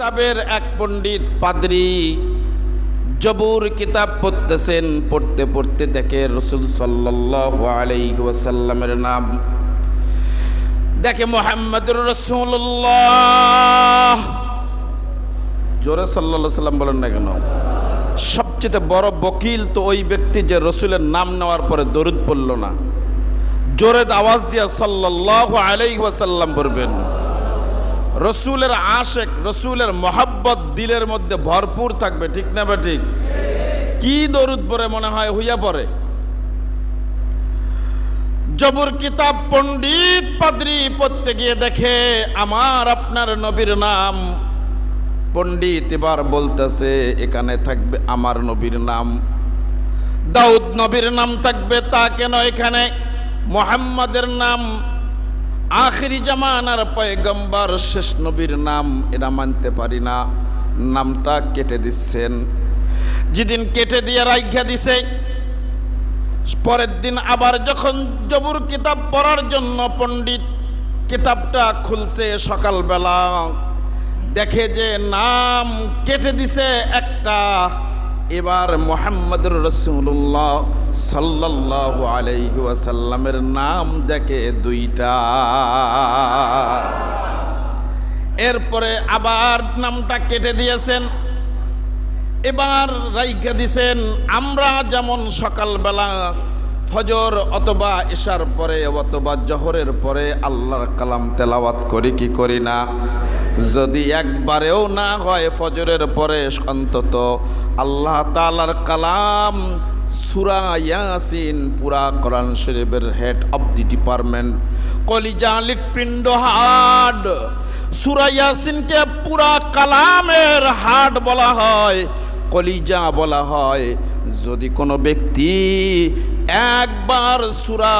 কিতাবের এক পণ্ডিত পাদ্রি জবুর কিতাব পড়তেছেন, পড়তে পড়তে দেখে রসুল সাল্লাহ আলাইসাল্লামের নাম দেখে মোহাম্মদুর রসুল্লাহ জোরে সাল্লা সাল্লাম বলেন না কেন? সবচেয়ে বড় বকিল তো ওই ব্যক্তি যে রসুলের নাম নেওয়ার পরে দরুদ পড়ল না। জোরে আওয়াজ দিয়া সাল্লাহ আলাইসাল্লাম পড়বেন রসুলের আশেক, রসুলের মহাব্বত দিলের মধ্যে ভরপুর থাকবে, ঠিক না বা ঠিক? কি দরুদ পরে মনে হয়, হইয়া পড়ে? জবুর কিতাব পণ্ডিত পাদ্রি পড়তে গিয়ে দেখে, আমার আপনার নবীর নাম। পণ্ডিত এবার বলতেছে, এখানে থাকবে আমার নবীর নাম। দাউদ নবীর নাম থাকবে তা কেন এখানে? মোহাম্মদের নাম। আখিরি জামানার পয়গম্বর, শেষ নবীর নাম এরা মানতে পারি না। নামটা কেটে দিচ্ছেন। যেদিন কেটে দিয়ে রাইখা দিছে, পরের দিন আবার যখন জবুর কিতাব পড়ার জন্য পণ্ডিত কিতাবটা খুলছে সকালবেলা, দেখে যে নাম কেটে দিছে একটা এবার মোহাম্মদুর রসুল্লাহ সাল্লাহ আলাইহি ওয়াসাল্লামের নাম দেখে দুইটা। এরপরে আবার নামটা কেটে দিয়েছেন। এবার রাইখা দিছেন, আমরা যেমন সকালবেলা ফজর অথবা এশার পরে অথবা জহরের পরে আল্লাহর কালাম তেলাওয়াত করি কি করি না? যদি একবারেও না হয় ফজরের পরে অন্তত আল্লাহ তালার কালাম সুরা ইয়াসিন, পুরা কোরআন শরীফের হেড অব দি ডিপার্টমেন্ট কলিজা হৃৎপিণ্ড হাড সুরা ইয়াসিনকে পুরা কালামের হাড বলা হয়, কলিজা বলা হয়। যদি কোনো ব্যক্তি একবার সুরা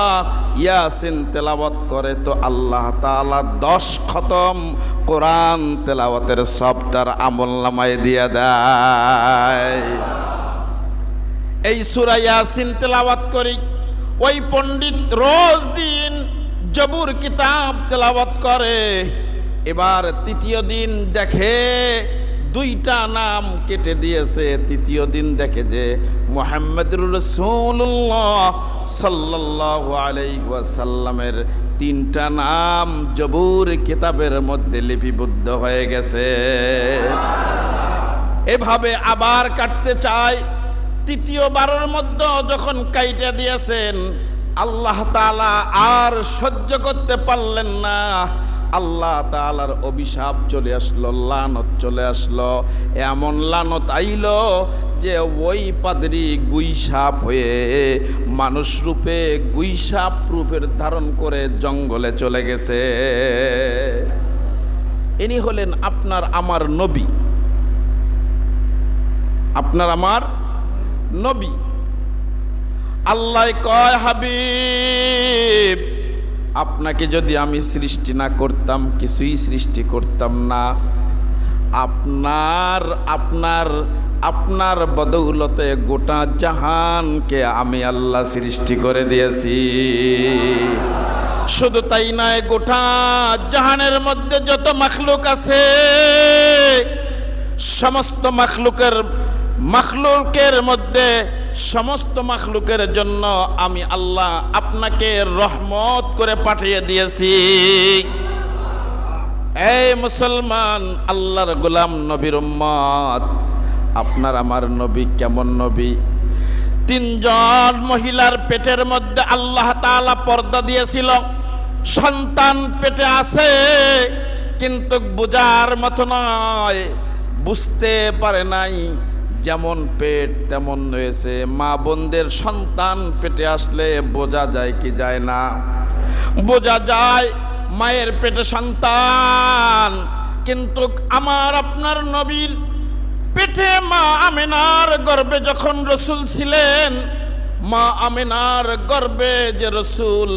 ইয়াসিন তেলাওয়াত করে তো আল্লাহ তাআলা দশ খতম কোরআন তেলাওয়াতের সব তার আমল নামায় দিয়ে দেয়। এই সুরা ইয়াসিন তেলাওয়াত করি, ওই পণ্ডিত রোজ দিন জবুর কিতাব তেলাওয়াত করে, এবার তৃতীয় দিন দেখে দুইটা নাম কেটে দিয়েছে। তৃতীয় দিন দেখে যে মোহাম্মদুর রসুল্লাহ সাল্লাহ আলাইসাল্লামের তিনটা নাম জবুর কিতাবের মধ্যে লিপিবদ্ধ হয়ে গেছে। এভাবে আবার কাটতে চায়। তৃতীয়বারের মধ্যে যখন কাইটা দিয়েছেন, আল্লাহ তালা আর সহ্য করতে পারলেন না। আল্লাহ তালার অভিশাপ চলে আসলো, লানত চলে আসলো। এমন লানত আইল যে ওই পাদরি গুইসাপ হয়ে মানুষ রূপে গুইসাপ রূপের ধারণ করে জঙ্গলে চলে গেছে। ইনি হলেন আপনার আমার নবী। আপনার আমার নবী। আল্লাহ কয়, হাবিব আপনাকে যদি আমি সৃষ্টি না করতাম, কিছুই সৃষ্টি করতাম না। আপনার আপনার আপনার বদৌলতে গোটা জাহানকে আমি আল্লাহ সৃষ্টি করে দিয়েছি। শুধু তাই নয়, গোটা জাহানের মধ্যে যত মাখলুক আছে, সমস্ত মাখলুকের মাখলুকের মধ্যে সমস্ত মাখলুকের জন্য আমি আল্লাহ আপনাকে রহমত করে পাঠিয়ে দিয়েছি। এই মুসলমান, আল্লাহর গোলাম নবীর উম্মত, আপনার আমার নবী কেমন নবী? তিনজন মহিলার পেটের মধ্যে আল্লাহ তাআলা পর্দা দিয়েছিল। সন্তান পেটে আছে, কিন্তু বোঝার মতো নয়, বুঝতে পারে নাই যেমন পেট, তেমন রয়েছে মা বোনদের সন্তান পেটে আসলে বোঝা যায় কি যায় না। বোঝা যায় মায়ের পেটে সন্তান, কিন্তু আমার, আপনার নবীর পেটে মা আমেনার গর্বে যখন রসুল ছিলেন, মা আমেনার গর্বে যে রসুল,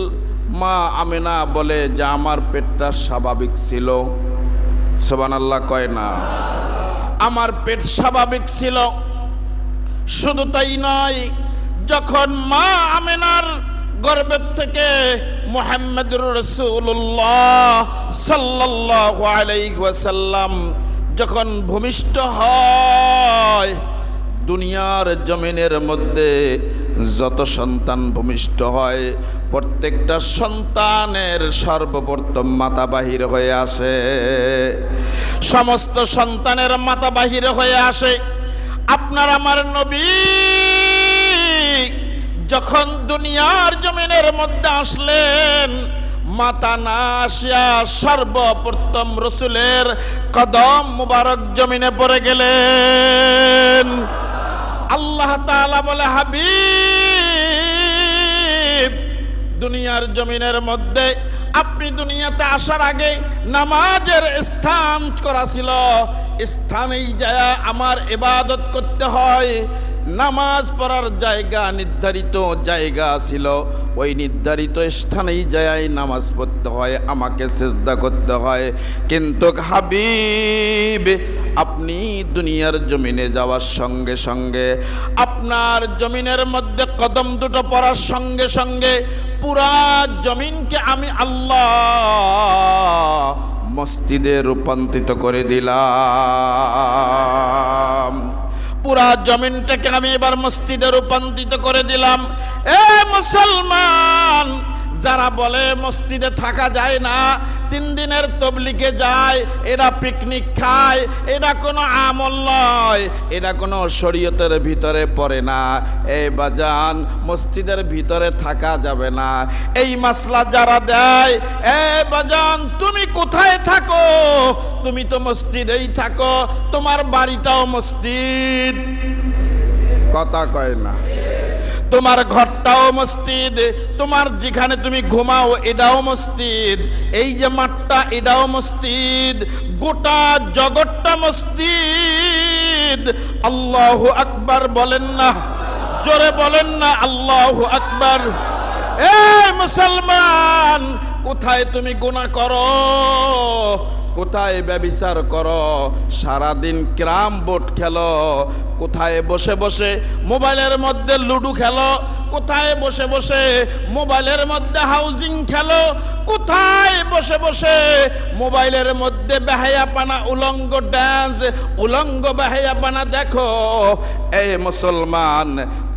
মা আমেনা বলে যে আমার পেটটা স্বাভাবিক ছিল। সোবান আল্লাহ কয় না। আমার পেট স্বাভাবিক ছিল। শুধু তাই নয়, যখন মা আমেনার গর্বের থেকে মোহাম্মদুর রসুল্লাহ সাল্লাহ আলাইসাল্লাম যখন ভূমিষ্ঠ হয়, দুনিয়ার জমিনের মধ্যে যত সন্তান ভূমিষ্ঠ হয়, প্রত্যেকটা সন্তানের সর্বপ্রথম মাতা বাহির হয়ে আসে। সমস্ত সন্তানের মাতা বাহির হয়ে আসে। আপনার আমার নবী যখন দুনিয়ার জমিনের মধ্যে আসলেন, মাতা না আসিয়া সর্বপ্রথম রসুলের কদম মুবারক জমিনে পড়ে গেলেন। আল্লাহ বলে, হাবিব, দুনিয়ার জমিনের মধ্যে আপনি দুনিয়াতে আসার আগে নামাজের স্থান করা ছিল। স্থানেই যায় আমার ইবাদত করতে হয়। নামাজ পড়ার জায়গা নির্ধারিত জায়গা ছিল। ওই নির্ধারিত স্থানেই যায় নামাজ পড়তে হয়, আমাকে চেষ্টা করতে হয়। কিন্তু হাবিব আপনি দুনিয়ার জমিনে যাওয়ার সঙ্গে সঙ্গে, আপনার জমিনের মধ্যে কদম দুটো পড়ার সঙ্গে সঙ্গে পুরা জমিনকে আমি আল্লাহ মসজিদে রূপান্তরিত করে দিলাম। পুরা জমিনটাকে আমি এবার মসজিদে রূপান্তরিত করে দিলাম। এ মুসলমান যারা বলে মসজিদে থাকা যায় না, তিন দিনের তবলিকে যায়, এরা পিকনিক খায় এটা কোনো আমল নয় এটা কোনো শরীয়তের ভিতরে পড়ে না। এই বাজান, মসজিদের ভিতরে থাকা যাবে না। এই মাসলা যারা দেয়, এ বাজান, তুমি কোথায় থাকো? তুমি তো মসজিদেই থাকো, তোমার বাড়িটাও মসজিদ। কথা কয় না। তোমার ঘরটাও মসজিদ, তোমার যেখানে তুমি ঘুমাও এটাও মসজিদ, এই যে মাঠটা এটাও মসজিদ, গোটা জগৎটা মসজিদ। আল্লাহ আকবার বলেন না, জোরে বলেন না, আল্লাহ আকবার। এ মুসলমান, কোথায় তুমি গুনাহ করো? কোথায় ব্যবিচার করো? সারাদিন ক্রাম বোর্ড খেলো কোথায় বসে বসে মোবাইলের মধ্যে লুডু খেলো? কোথায় বসে বসে মোবাইলের মধ্যে হাউজিং খেলো? কোথায় বসে বসে মোবাইলের মধ্যে বেহায়াপানা উলঙ্গ ড্যান্স উলঙ্গ বেহায়াপানা দেখো? এই মুসলমান,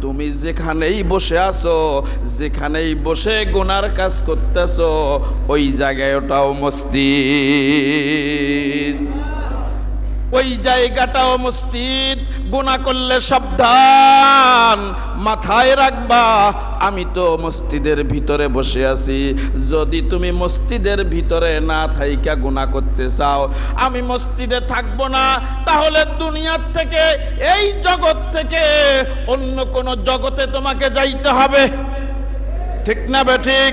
তুমি যেখানেই বসে আছো, যেখানেই বসে গোনার কাজ করতেছো, ওই জায়গায় ওটাও মসজিদ। ওই জায়গাটাও মসজিদ গুণা করলে সাবধান, মাথায় রাখবা, আমি তো মসজিদের ভিতরে বসে আছি। যদি তুমি মসজিদের ভিতরে না থাইকা গুণা করতে চাও, আমি মসজিদে থাকব না। তাহলে দুনিয়ার থেকে, এই জগৎ থেকে অন্য কোন জগতে তোমাকে যাইতে হবে। ঠিক না বে ঠিক?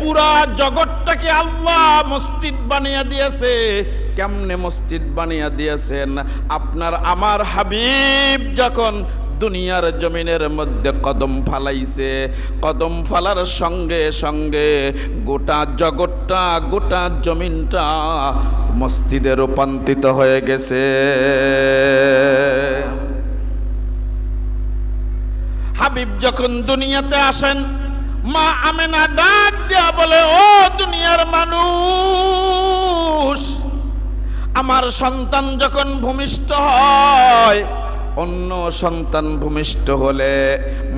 পুরা জগৎটাকে আল্লাহ মসজিদ বানিয়ে দিয়েছে। কেমনে মসজিদ বানিয়ে দিয়েছেন? আপনার আমার হাবিব যখন দুনিয়ার জমিনের মধ্যে কদম ফালাইছে, কদম ফালার সঙ্গে সঙ্গে গোটা জগৎটা, গোটা জমিনটা মসজিদে রূপান্তরিত হয়ে গেছে। হাবিব যখন দুনিয়াতে আসেন, মা আমেনা ডাক আমার সন্তান যখন ভূমিষ্ঠ হয়, অন্য সন্তান ভূমিষ্ঠ হলে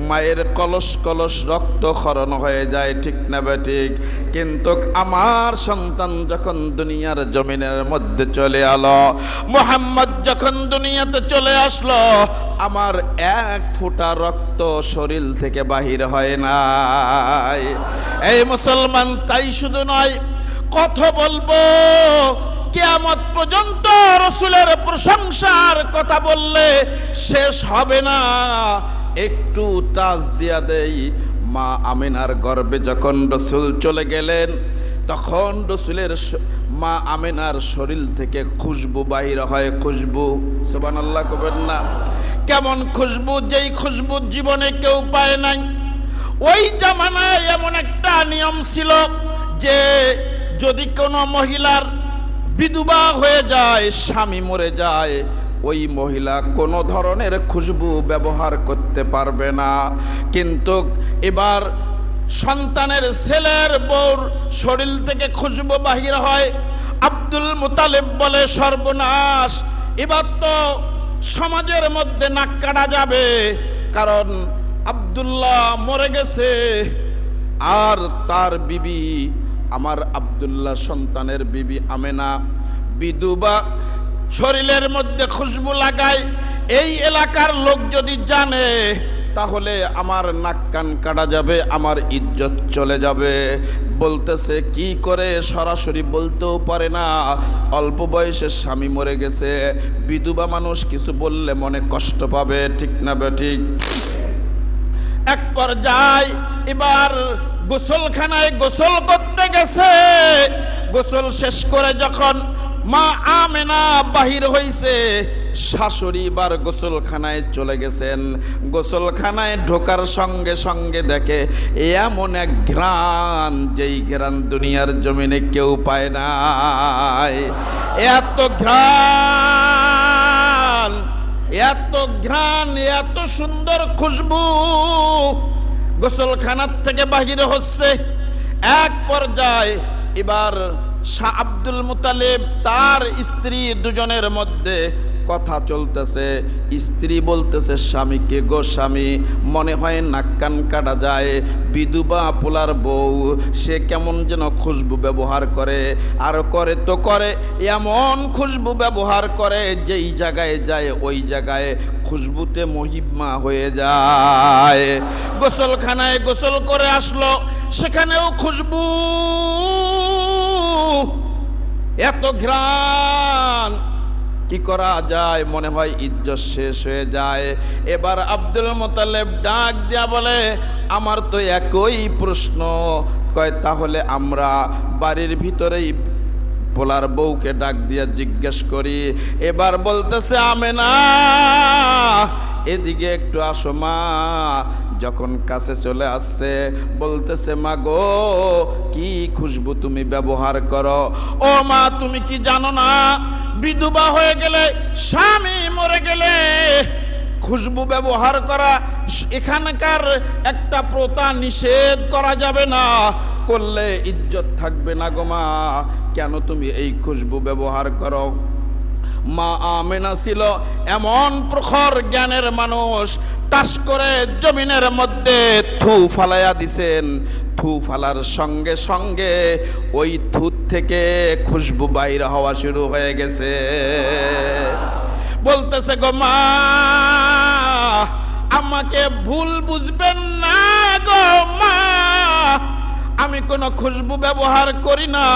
মায়ের কলস কলস রক্ত ক্ষরণ হয়ে যায়, ঠিক না ঠিক? কিন্তু আমার সন্তান যখন দুনিয়ার জমিনের মধ্যে চলে আলো, মোহাম্মদ যখন দুনিয়াতে চলে আসলো, আমার এক ফোঁটা রক্ত শরীর থেকে বাহির হয় নাই। এই মুসলমান, তাই শুধু নয়, কথা বলব কেয়ামত পর্যন্ত রসুলের প্রশংসার কথা বললে শেষ হবে না। একটু তাজ দিয়া দেই। মা আমিনার গর্বে যখন রসুল চলে গেলেন, তখন রসুলের মা আমিনার শরীর থেকে খুশবু বাহির হয় খুশবু। সুবান আল্লাহ কবেন না। কেমন খুশবু? যেই খুশবু জীবনে কেউ পায় নাই। ওই জামানায় এমন একটা নিয়ম ছিল যে, যদি কোনো মহিলার বিধবা হয়ে যায়, স্বামী মরে যায়, ওই মহিলা কোনো ধরনের খুশবু ব্যবহার করতে পারবে না। কিন্তু এবার সন্তানের ছেলের বউর শরীর থেকে খুশবু বাহির হয়। আব্দুল মুতালেব বলে, সর্বনাশ, এবার তো সমাজের মধ্যে নাক কাটা যাবে, কারণ আব্দুল্লাহ মরে গেছে, আর তার বিবি আমার আবদুল্লাহ সন্তানের বিবি আমেনা, বিধবা শরীরের মধ্যে খুশবু লাগায়, এই এলাকার লোক যদি জানে, তাহলে আমার নাক কান কাটা যাবে, আমার ইজ্জত চলে যাবে। বলতেছে, কি করে? সরাসরি বলতেও পারে না। অল্প বয়সে স্বামী মরে গেছে। বিধবা মানুষ কিছু বললে মনে কষ্ট পাবে। ঠিক না বে, ঠিক। এক পর্যায় এবার গোসলখানায় গোসল করতে গেছে। গোসল শেষ করে যখন মা আমেনা বাহির হইছে, শাশুড়ি বার গোসলখানায় চলে গেছেন। গোসলখানায় ঢোকার সঙ্গে সঙ্গে দেখে এমন এক ঘ্রাণ যেই ঘ্রাণ দুনিয়ার জমিনে কেউ পায় নাই। এত ঘ্রাণ এত ঘ্রাণ এত সুন্দর খুশবু গোসলখানার থেকে বাহির হচ্ছে। এক পর্যায়ে এবার শাহ আব্দুল মুতালেব তার স্ত্রী দুজনের মধ্যে কথা চলতেছে। স্ত্রী বলতেছে স্বামীকে গো স্বামী? মনে হয় নাক কান কাটা যায়। বিধবা পোলার বউ, সে কেমন যেন খুশবু ব্যবহার করে। আর করে তো করে, এমন খুশবু ব্যবহার করে যেই জায়গায় যায়, ওই জায়গায় খুশবুতে মহিমা হয়ে যায়। গোসলখানায় গোসল করে আসলো, সেখানেও খুশবু এত ঘ্রাণ। কি করা যায়? মনে হয় ইজ্জত শেষ হয়ে যায়। এবার আব্দুল মোতালেব ডাক দিয়া বলে, আমার তো একই প্রশ্ন। কয়, তাহলে আমরা বাড়ির ভিতরেই পোলার বউকে ডাক দিয়া জিজ্ঞেস করি। এবার বলতেছে, আমেনা, এদিকে একটু আসো মা। যখন কাছে চলে আসছে, বলতেছে মা গো কি খুশবু তুমি ব্যবহার করো? ও মা, তুমি কি জানো না? বিধবা হয়ে গেলে, স্বামী মরে গেলে খুশবু ব্যবহার করা, এখানকার একটা প্রথা নিষেধ করা যাবে না। করলে ইজ্জত থাকবে না গো মা। কেন তুমি এই খুশবু ব্যবহার করো? মা আমেনা ছিল এমন প্রখর জ্ঞানের মানুষ, টাস করে জমিনের মধ্যে থু ফালাইয়া দিছেন। থু ফালার সঙ্গে সঙ্গে ওই থুত থেকে খুশবু বাইর হওয়া শুরু হয়ে গেছে। বলতেছে, গো মা, আমাকে ভুল বুঝবেন না গো মা। আমি কোনো খুশবু ব্যবহার করি না।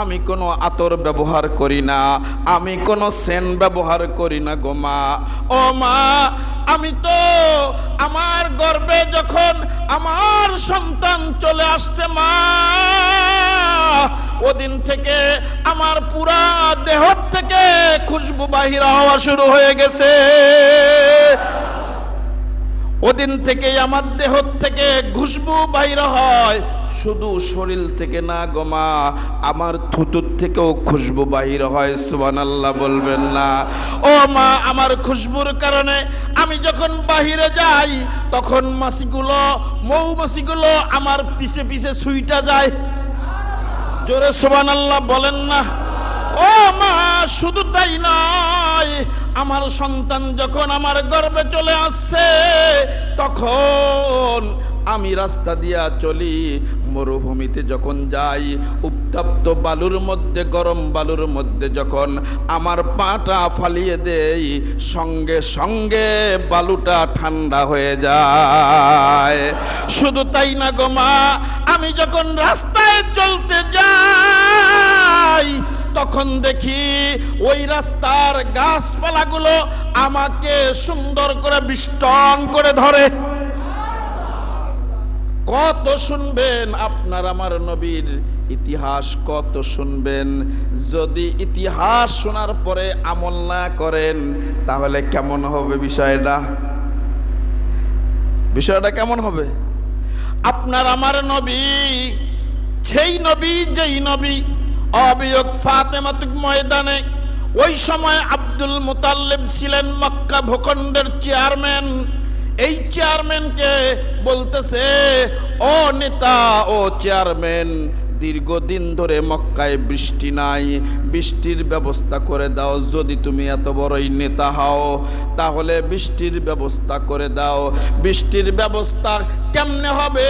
আমি কোনো আতর ব্যবহার করি না, আমি কোনো সেন ব্যবহার করি না গো মা। ও মা, আমি তো আমার গর্বে যখন আমার সন্তান চলে আসছে মা, ওদিন থেকে আমার পুরা দেহ থেকে খুশবু বাহির হওয়া শুরু হয়ে গেছে। ওদিন থেকে আমার দেহ থেকে খুশবু বাইর হয়। শুধু শরীর থেকে না গমা আমার থুতুর থেকেও খুশবু বাহির হয় সুবান আল্লাহ বলবেন না। ও মা, আমার খুশবুর কারণে আমি যখন বাহিরে যাই, তখন মাসিগুলো মৌমাছিগুলো আমার পিছে পিছে সুইটা যায়। জোরে সুবান আল্লাহ বলেন না। ও মা, শুধু তাই নয়, আমার সন্তান যখন আমার গর্বে চলে আসছে, তখন আমি রাস্তা দিয়া চলি, মরুভূমিতে যখন যাই, উত্তপ্ত বালুর মধ্যে, গরম বালুর মধ্যে যখন আমার পাটা ফালিয়ে দেই, সঙ্গে সঙ্গে বালুটা ঠান্ডা হয়ে যায়। শুধু তাই না গো মা, আমি যখন রাস্তায় চলতে যাই, তখন দেখি ওই রাস্তার গাছপালাগুলো আমাকে সুন্দর করে বিষ্টন করে ধরে। কত শুনবেন আপনার আমার নবীর ইতিহাস কত শুনবেন? যদি ইতিহাস শোনার পরে আমল না করেন, তাহলে কেমন হবে বিষয়টা? বিষয়টা কেমন হবে? আপনার আমার নবী সেই নবী, যেই নবী, অবিয়োগ ফাতেমাতুক ময়দানে, ওই সময় আব্দুল মুতাল্লিব ছিলেন মক্কা ভূখণ্ডের চেয়ারম্যান। এই চেয়ারম্যানকে বলতেছে, ও নেতা ও চেয়ারম্যান, দীর্ঘদিন ধরে মক্কায় বৃষ্টি নাই, বৃষ্টির ব্যবস্থা করে দাও, যদি তুমি এত বড়ই নেতা হও, তাহলে বৃষ্টির ব্যবস্থা করে দাও। বৃষ্টির ব্যবস্থা কেমনে হবে?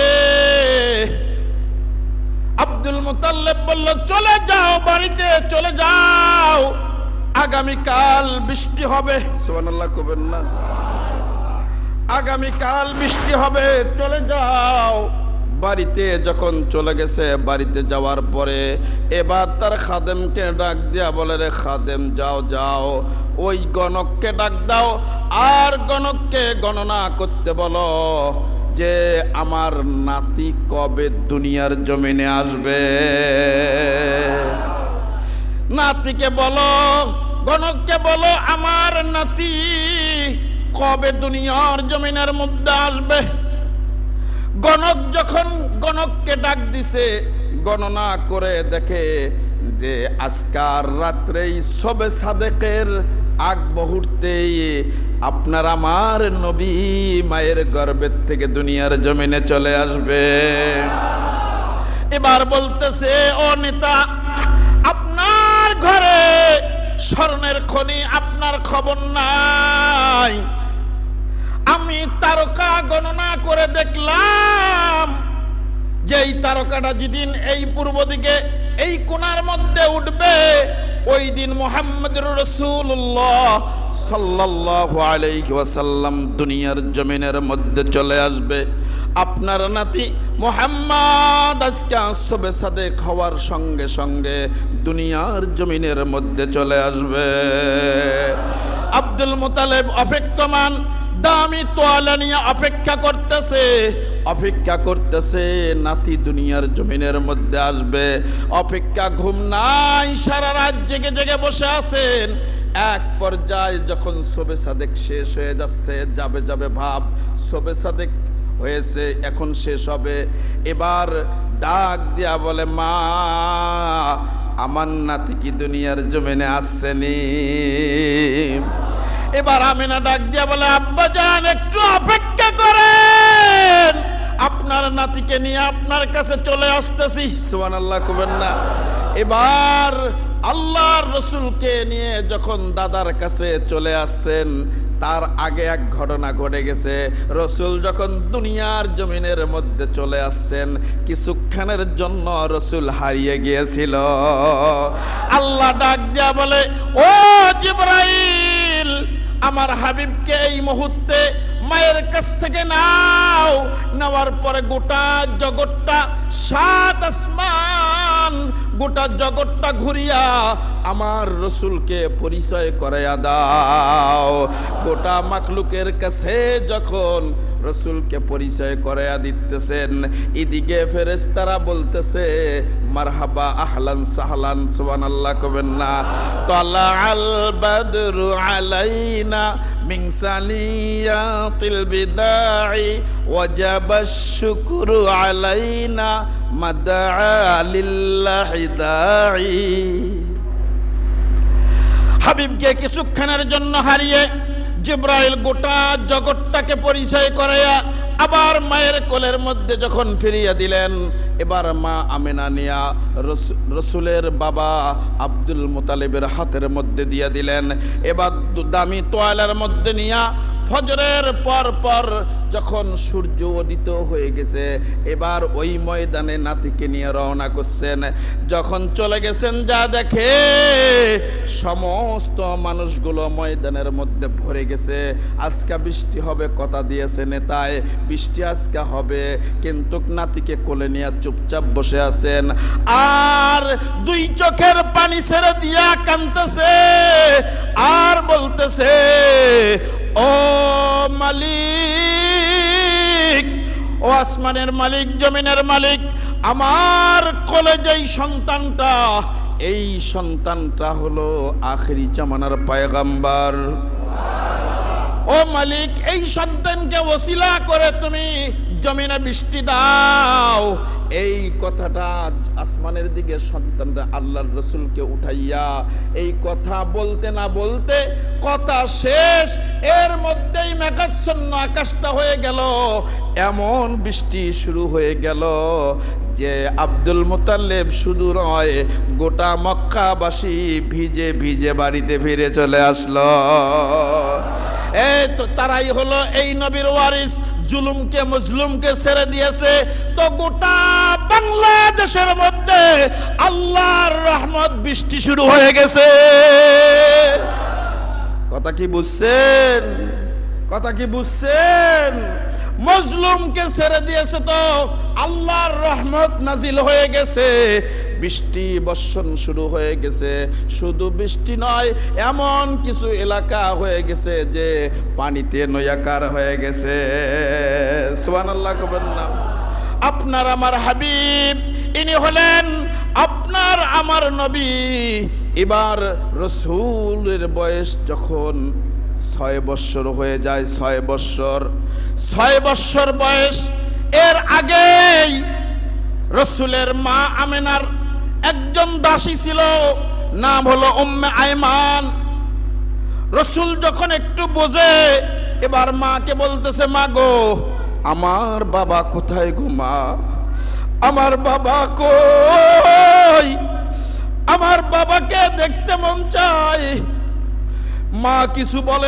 আব্দুল মুতাল্লেব বলল, চলে যাও বাড়িতে, চলে যাও। আগামীকাল বৃষ্টি হবে। সুবহানাল্লাহ, কবেন না। আগামীকাল বৃষ্টি হবে, চলে যাও। বাড়িতে যখন চলে গেছে, বাড়িতে যাওয়ার পরে এবার তার খাদেমকে ডাক দিয়া বলে, রে খাদেম, যাও যাও। ওই গণককে ডাক দাও, আর গণককে গণনা করতে বলো যে আমার নাতি কবে দুনিয়ার জমিনে আসবে। নাতিকে বলো, গণককে বলো, আমার নাতি কবে দুনিয়ার জমিনের মধ্যে আসবে? গণক যখন গণককে ডাক দিছে, গণনা করে দেখে যে আজকার রাত্রেই সবে সাদেকের আগ মুহূর্তেই আপনার আমার নবী মায়ের গর্ভের থেকে দুনিয়ার জমিনে চলে আসবে। এবার বলতেছে, ও নেতা, আপনার ঘরে স্বর্ণের খনি, আপনার খবর নাই। আমি তারকা গণনা করে দেখলাম যে এই তারকাটা যেদিন এই পূর্ব দিকে, এই কোনার মধ্যে উঠবে, ওই দিন মোহাম্মদ রসুল্লাহ সাল্লাল্লাহু আলাইহি ওয়াসাল্লাম দুনিয়ার জমিনের মধ্যে চলে আসবে। আপনার নাতি মোহাম্মদ আজকে সবে সাদে খাওয়ার সঙ্গে সঙ্গে দুনিয়ার জমিনের মধ্যে চলে আসবে। আব্দুল মোতালেব অপেক্ষমান দামি তোয়ালা নিয়ে অপেক্ষা করতেছে। অপেক্ষা করতেছে, নাতি দুনিয়ার জমিনের মধ্যে আসবে। অপেক্ষা ঘুম নাই, সারা রাত জেগে জেগে বসে আছেন। এক পর্যায়ে যখন সবে সাদেক শেষ হয়ে যাচ্ছে, যাবে যাবে ভাব সবে সাদেক হয়েছে, এখন শেষ হবে। এবার ডাক দিয়া বলে, মা, আমার নাতি কি দুনিয়ার জমিনে আসছেনি এবার আমিনা ডাক দিয়া বলে, আব্বা যান একটু অপেক্ষা করেন। আপনার নাতিকে নিয়ে আপনার কাছে চলে আসতেছি। সুবান আল্লাহ কবেন না। এবার আল্লাহর রসুলকে নিয়ে যখন দাদার কাছে চলে আসছেন, তার আগে এক ঘটনা ঘটে গেছে। রসুল যখন দুনিয়ার জমিনের মধ্যে চলে আসছেন, কিছুক্ষণের জন্য রসুল হারিয়ে গিয়েছিল। আল্লাহ ডাক দিয়া বলে, ও জিব্রাইল আমার হাবিবকে এই মুহূর্তে মায়ের কাছ থেকে নাও। নেওয়ার পরে গোটা জগৎটা সাত আসমান গোটা জগৎটা ঘুরিয়া আমার রসুলকে পরিচয় করাইয়া দাও। গোটা মাকলুকের কাছে যখন রসুলকে পরিচয় করাইয়া দিতেছেন, এদিকে ফেরেস্তারা বলতেছে, মারহাবা আহলান সাহলান সুবান আল্লাহ কবেন না। তলা আল বদরু আলাইনা মিং সালিয়াতিল বিদাই, ওয়াজাবা শুকরু আলাইনা মাদা লিল্লাহি দাই হাবিবকে কিছুক্ষণের জন্য হারিয়ে জিব্রাইল গোটা জগৎটাকে পরিচয় করাইয়া আবার মায়ের কোলের মধ্যে যখন ফিরিয়ে দিলেন, এবার মা আমেনা নিয়া রসুলের বাবা আব্দুল মোতালেবের হাতের মধ্যে দিয়ে দিলেন। এবার দামি তোয়ালের মধ্যে নিয়া ফজরের পর পর যখন সূর্য উদিত হয়ে গেছে, এবার ওই ময়দানে নাতিকে নিয়ে রওনা করছেন। যখন চলে গেছেন, যা দেখে সমস্ত মানুষগুলো ময়দানের মধ্যে ভরে গেছে। আজকে বৃষ্টি হবে, কথা দিয়েছে নেতায়। বৃষ্টি আজকে হবে, কিন্তু নাতিকে কোলে নিয়ে চুপচাপ বসে আছেন। আর দুই চোখের পানি ছেড়ে দিয়া কানতেছে আর বলতেছে, ও মালিক, ও আসমানের মালিক, জমিনের মালিক, আমার কোলে যেই সন্তানটা, এই সন্তানটা হলো আখেরি জামানার পায়গাম্বার। ও মালিক, এই সন্তানকে ওসিলা করে তুমি জমিনে বৃষ্টি দাও। এই কথাটা আসমানের দিকে সন্তানরা আল্লাহর রসুলকে উঠাইয়া এই কথা বলতে না বলতে কথা শেষ, এর মধ্যেই মেঘাচ্ছন্ন আকাশটা হয়ে গেল। এমন বৃষ্টি শুরু হয়ে গেল যে আব্দুল মোতাল্লেব শুধু নয়, গোটা মক্কাবাসী ভিজে ভিজে বাড়িতে ফিরে চলে আসলো। তো তারাই হলো এই নবীর ওয়ারিস, জুলুমকে, মজলুমকে ছেড়ে দিয়েছে। তো গোটা বাংলাদেশের মধ্যে আল্লাহর রহমত বৃষ্টি শুরু হয়ে গেছে। কথা কি বুঝছেন? কথা কি বুঝছেন? মজলুমকে ছেড়ে দিয়েছে তো আল্লাহর রহমত নাজিল হয়ে গেছে। বৃষ্টি বর্ষণ শুরু হয়ে গেছে। শুধু বৃষ্টি নয়, এমন কিছু এলাকা হয়ে গেছে যে পানিতে নয়াকার হয়ে গেছে। সুবান আল্লাহ কবেন না। আপনার আমার হাবিব, ইনি হলেন আপনার আমার নবী। এবার রসুলের বয়স যখন ছয় বৎসর হয়ে যায়, ছয় বৎসর ছয় বৎসর বয়স, এর আগেই রসুলের মা আমেনার একজন দাসী ছিল, নাম হলো উম্মে আয়মান। রসুল যখন একটু বোঝে, এবার মাকে বলতেছে, মা গো, আমার বাবা কোথায় গো মা? আমার বাবা কই? আমার বাবাকে দেখতে মন চায়। মা কিছু বলে